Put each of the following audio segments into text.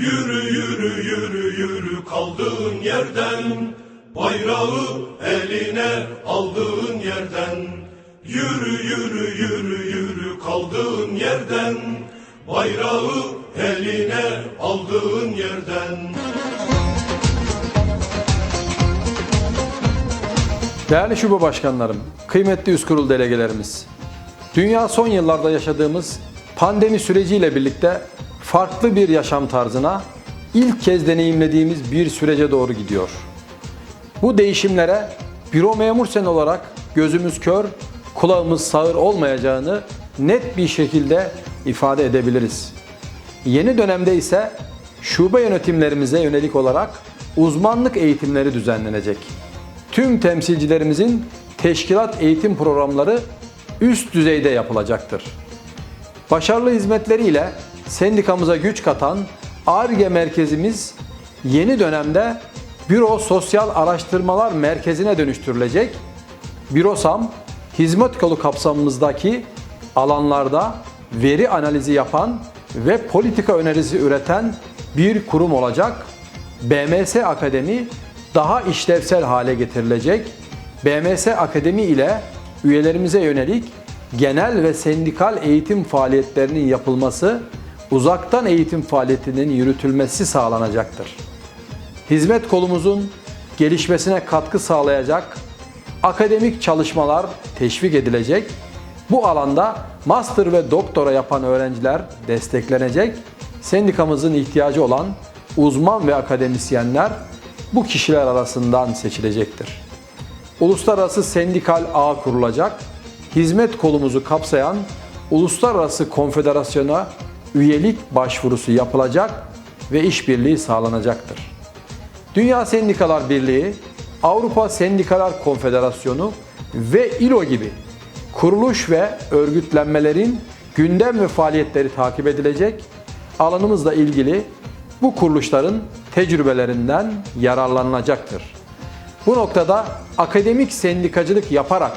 Yürü yürü yürü yürü kaldığın yerden. Bayrağı eline aldığın yerden. Yürü yürü yürü yürü kaldığın yerden. Bayrağı eline aldığın yerden. Değerli şube başkanlarım, kıymetli üst kurul delegelerimiz. Dünya son yıllarda yaşadığımız pandemi süreciyle birlikte farklı bir yaşam tarzına ilk kez deneyimlediğimiz bir sürece doğru gidiyor. Bu değişimlere büro memur sen olarak gözümüz kör, kulağımız sağır olmayacağını net bir şekilde ifade edebiliriz. Yeni dönemde ise şube yönetimlerimize yönelik olarak uzmanlık eğitimleri düzenlenecek. Tüm temsilcilerimizin teşkilat eğitim programları üst düzeyde yapılacaktır. Başarılı hizmetleriyle sendikamıza güç katan ARGE merkezimiz yeni dönemde Büro Sosyal Araştırmalar Merkezi'ne dönüştürülecek. Bürosam, hizmet kolu kapsamımızdaki alanlarda veri analizi yapan ve politika önerisi üreten bir kurum olacak. BMS Akademi daha işlevsel hale getirilecek. BMS Akademi ile üyelerimize yönelik genel ve sendikal eğitim faaliyetlerinin yapılması, uzaktan eğitim faaliyetinin yürütülmesi sağlanacaktır. Hizmet kolumuzun gelişmesine katkı sağlayacak akademik çalışmalar teşvik edilecek. Bu alanda master ve doktora yapan öğrenciler desteklenecek. Sendikamızın ihtiyacı olan uzman ve akademisyenler bu kişiler arasından seçilecektir. Uluslararası sendikal ağ kurulacak. Hizmet kolumuzu kapsayan uluslararası konfederasyona üyelik başvurusu yapılacak ve işbirliği sağlanacaktır. Dünya Sendikalar Birliği, Avrupa Sendikalar Konfederasyonu ve İLO gibi kuruluş ve örgütlenmelerin gündem ve faaliyetleri takip edilecek. Alanımızla ilgili bu kuruluşların tecrübelerinden yararlanılacaktır. Bu noktada akademik sendikacılık yaparak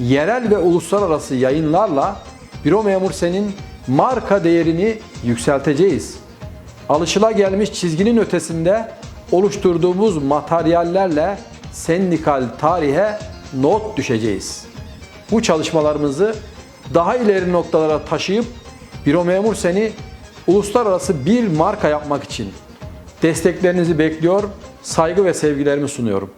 yerel ve uluslararası yayınlarla Büro Memur Sen'in marka değerini yükselteceğiz. Alışılagelmiş çizginin ötesinde oluşturduğumuz materyallerle sendikal tarihe not düşeceğiz. Bu çalışmalarımızı daha ileri noktalara taşıyıp Büro Memur Sen'i uluslararası bir marka yapmak için desteklerinizi bekliyor, saygı ve sevgilerimi sunuyorum.